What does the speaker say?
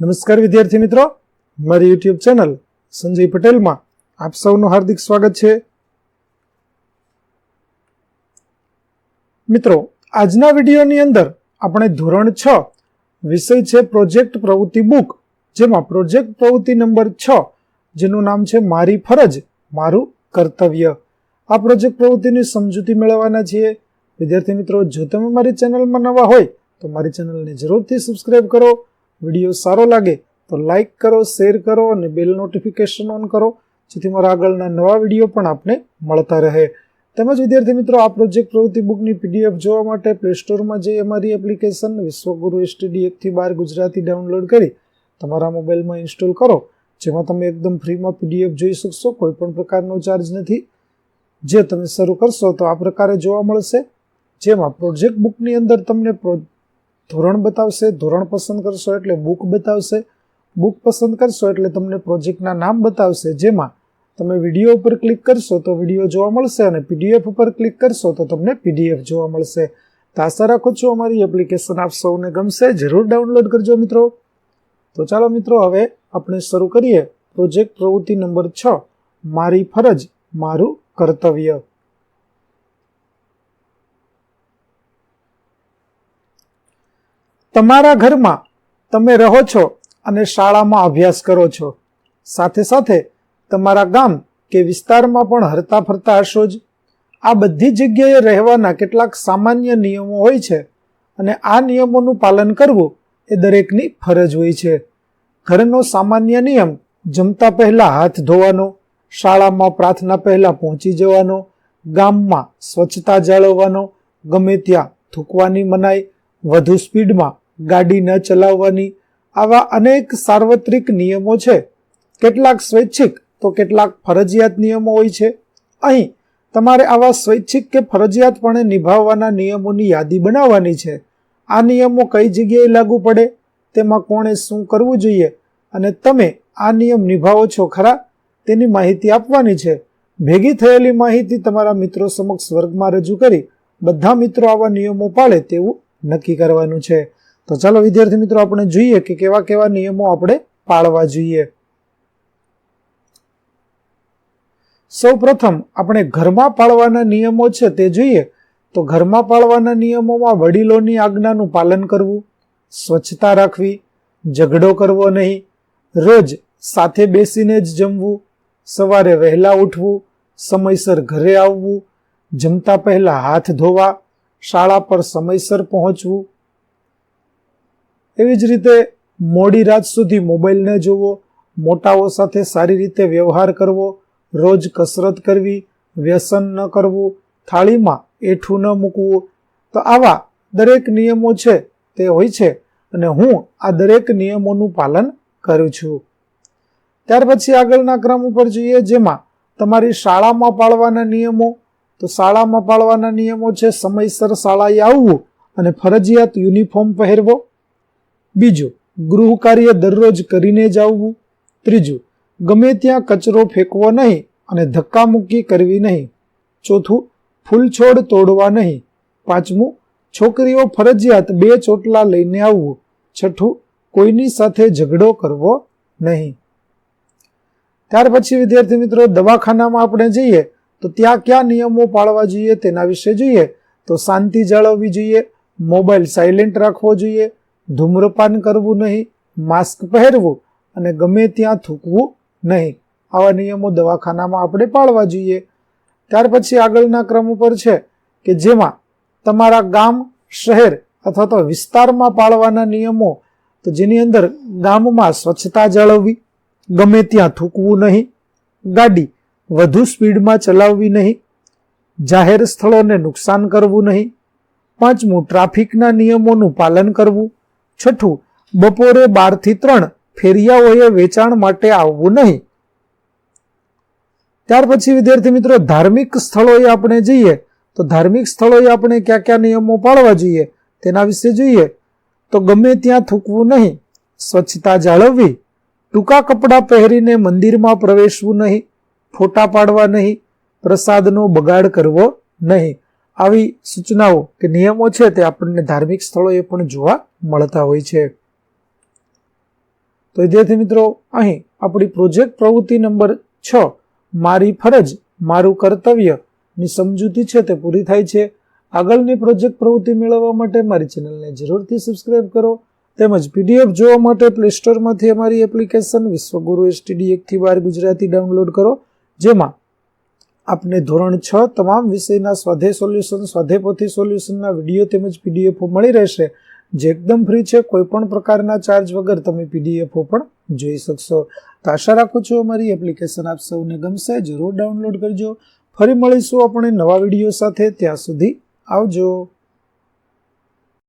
નમસ્કાર વિદ્યાર્થી મિત્રો. મારી યુટ્યુબ ચેનલ સંજય પટેલમાં આપ સૌનું હાર્દિક સ્વાગત છે. મિત્રો, આજના વિડીયોની અંદર આપણે ધોરણ છ વિષય છે પ્રોજેક્ટ પ્રવૃત્તિ બુક. જેમાં પ્રોજેક્ટ પ્રવૃત્તિ નંબર છ, જેનું નામ છે મારી ફરજ, મારું કર્તવ્ય. આ પ્રોજેક્ટ પ્રવૃત્તિની સમજૂતી મેળવવાના છીએ. વિદ્યાર્થી મિત્રો, જો તમે મારી ચેનલમાં નવા હોય તો મારી ચેનલને જરૂરથી સબસ્ક્રાઈબ કરો. વીડિયો સારો લાગે તો લાઈક કરો, શેર કરો અને બેલ નોટિફિકેશન ઓન કરો, જેથી મારા આગળના નવા વીડિયો પણ આપને મળતા રહે. તેમજ વિદ્યાર્થી મિત્રો, આ પ્રોજેક્ટ પ્રવૃત્તિ બુકની પીડીએફ જોવા માટે પ્લે સ્ટોરમાં જઈ અમારી એપ્લિકેશન વિશ્વગુરુ એસટીડી એકથી બાર ગુજરાતી ડાઉનલોડ કરી તમારા મોબાઈલમાં ઇન્સ્ટોલ કરો, જેમાં તમે એકદમ ફ્રીમાં પીડીએફ જોઈ શકશો કોઈ પણ પ્રકારનો ચાર્જ નથી. જે તમે શરૂ કરશો તો આ પ્રકારે જોવા મળશે. જેમાં પ્રોજેક્ટ બુકની અંદર તમને ધોરણ બતાવશે, ધોરણ પસંદ કરશો એટલે બુક બતાવશે. બુક પસંદ કરશો એટલે તમને પ્રોજેક્ટના નામ બતાવશે. જેમાં તમે વીડિયો ઉપર ક્લિક કરશો તો વીડિયો જોવા મળશે અને પીડીએફ ઉપર ક્લિક કરશો તો તમને પીડીએફ જોવા મળશે. તો આશા રાખું છું અમારી એપ્લિકેશન આપ સૌને ગમશે. જરૂર ડાઉનલોડ કરજો મિત્રો. તો ચાલો મિત્રો, હવે આપણે શરૂ કરીએ. પ્રોજેક્ટ પ્રવૃત્તિ નંબર છ, મારી ફરજ, મારું કર્તવ્ય. તમારા ઘરમાં તમે રહો છો અને શાળામાં અભ્યાસ કરો છો. સાથે સાથે તમારા ગામ કે વિસ્તારમાં પણ હરતા ફરતા હશો જ. આ બધી જગ્યાએ રહેવાના કેટલાક સામાન્ય નિયમો હોય છે અને આ નિયમોનું પાલન કરવું એ દરેકની ફરજ હોય છે. ઘરનો સામાન્ય નિયમ જમતા પહેલાં હાથ ધોવાનો, શાળામાં પ્રાર્થના પહેલાં પહોંચી જવાનો, ગામમાં સ્વચ્છતા જાળવવાનો, ગમે ત્યાં થૂકવાની મનાઈ, વધુ સ્પીડમાં ગાડી ન ચલાવવાની આવા અનેક સાર્વત્રિક નિયમો છે. કેટલાક સ્વૈચ્છિક તો કેટલાક ફરજિયાત નિયમો હોય છે. અહીં તમારે આવા સ્વૈચ્છિક કે ફરજિયાતપણે નિભાવવાના નિયમોની યાદી બનાવવાની છે. આ નિયમો કઈ જગ્યાએ લાગુ પડે? તેમાં કોણે શું કરવું જોઈએ? અને તમે આ નિયમ નિભાવો છો ખરા? તેની માહિતી આપવાની છે. ભેગી થયેલી માહિતી તમારા મિત્રો સમક્ષ વર્ગમાં રજૂ કરી બધા મિત્રો આવા નિયમો પાળે તેવું નક્કી કરવાનું છે. તો ચાલો વિદ્યાર્થી મિત્રો, આપણે જોઈએ કે કેવા કેવા નિયમો આપણે પાળવા જોઈએ. સૌ પ્રથમ આપણે ઘરમાં પાળવાના નિયમો છે તે જોઈએ. તો ઘરમાં પાળવાના નિયમોમાં વડીલોની આજ્ઞાનું પાલન કરવું, સ્વચ્છતા રાખવી, ઝઘડો કરવો નહીં, રોજ સાથે બેસીને જ જમવું, સવારે વહેલા ઉઠવું, સમયસર ઘરે આવવું, જમતા પહેલા હાથ ધોવા, શાળા પર સમયસર પહોંચવું એવી જ રીતે મોડી રાત સુધી મોબાઈલ ન જોવો, મોટાઓ સાથે સારી રીતે વ્યવહાર કરવો, રોજ કસરત કરવી, વ્યસન ન કરવું, થાળીમાં એઠું ન મૂકવું, તો આવા દરેક નિયમો છે તે હોય છે અને હું આ દરેક નિયમોનું પાલન કરું છું. ત્યાર પછી આગળના ક્રમ ઉપર જોઈએ જેમાં તમારી શાળામાં પાળવાના નિયમો, તો શાળામાં પાળવાના નિયમો છે સમયસર શાળાએ આવવું અને ફરજિયાત યુનિફોર્મ પહેરવો. બીજું ગૃહ કાર્ય દરરોજ કરીને જ ત્રીજું, ગમે ત્યાં કચરો ફેંકવો નહીં અને ધક્કામુક્કી કરવી નહીં. ચોથું ફૂલ છોડ તોડવા નહીં. પાંચમું, છોકરીઓ ફરજિયાત બે ચોટલા લઈને આવવું. છઠ્ઠું, કોઈની સાથે ઝઘડો કરવો નહીં. ત્યાર પછી, વિદ્યાર્થી મિત્રો, દવાખાનામાં આપણે જઈએ તો ત્યાં કયા નિયમો પાળવા જોઈએ તેના વિશે જોઈએ. તો શાંતિ જાળવવી જોઈએ, મોબાઈલ સાયલેન્ટ રાખવો જોઈએ ધૂમ્રપાન કરવું નહીં, માસ્ક પહેરવું અને ગમે ત્યાં થૂકવું નહીં. આવા નિયમો દવાખાનામાં આપણે પાળવા જોઈએ. ત્યાર પછી આગળના ક્રમ ઉપર છે કે જેમાં તમારા ગામ, શહેર અથવા તો વિસ્તારમાં પાળવાના નિયમો, તો જેની અંદર ગામમાં સ્વચ્છતા જાળવવી, ગમે ત્યાં થૂકવું નહીં, ગાડી વધુ સ્પીડમાં ચલાવવી નહીં, જાહેર સ્થળોને નુકસાન કરવું નહીં, પાંચમું, ટ્રાફિકના નિયમોનું પાલન કરવું છઠ્ઠું, બપોરે બારથી ત્રણ ફેરિયાઓએ વેચાણ માટે આવવું નહીં. ત્યાર પછી, વિદ્યાર્થી મિત્રો, ધાર્મિક સ્થળોએ આપણે જઈએ તો ધાર્મિક સ્થળોએ આપણે કયા કયા નિયમો પાળવા જોઈએ તેના વિશે જોઈએ તો ગમે ત્યાં થૂકવું નહીં, સ્વચ્છતા જાળવવી, ટૂંકા કપડાં પહેરીને મંદિરમાં પ્રવેશવું નહીં, ફોટા પાડવા નહીં, પ્રસાદનો બગાડ કરવો નહીં. આવી સૂચનાઓ કે નિયમો છે તે આપણને ધાર્મિક સ્થળોએ પણ જોવા મળતા હોય છે. તો વિદ્યાર્થી મિત્રો, અહીં આપણી પ્રોજેક્ટ પ્રવૃત્તિ નંબર છ, મારી ફરજ, મારું કર્તવ્યની સમજૂતી છે તે પૂરી થાય છે. આગળની પ્રોજેક્ટ પ્રવૃત્તિ મેળવવા માટે મારી ચેનલને જરૂરથી સબસ્ક્રાઇબ કરો. તેમજ પીડીએફ જોવા માટે પ્લે સ્ટોરમાંથી અમારી એપ્લિકેશન વિશ્વગુરુ એસટીડી એકથી બાર ગુજરાતી ડાઉનલોડ કરો. જેમાં આપને ધોરણ છ તમામ વિષયના સ્વાધે સોલ્યુશન સ્વાધેપોથી સોલ્યુશનના વીડિયો તેમજ પીડીએફઓ મળી રહેશે. જે એકદમ ફ્રી છે કોઈ પણ પ્રકારના ચાર્જ વગર તમે પીડીએફઓ પણ જોઈ શકશો. તો આશા રાખું છું અમારી એપ્લિકેશન આપ સૌને ગમશે. જરૂર ડાઉનલોડ કરજો. ફરી મળીશું આપણે નવા વીડિયો સાથે. ત્યાં સુધી આવજો.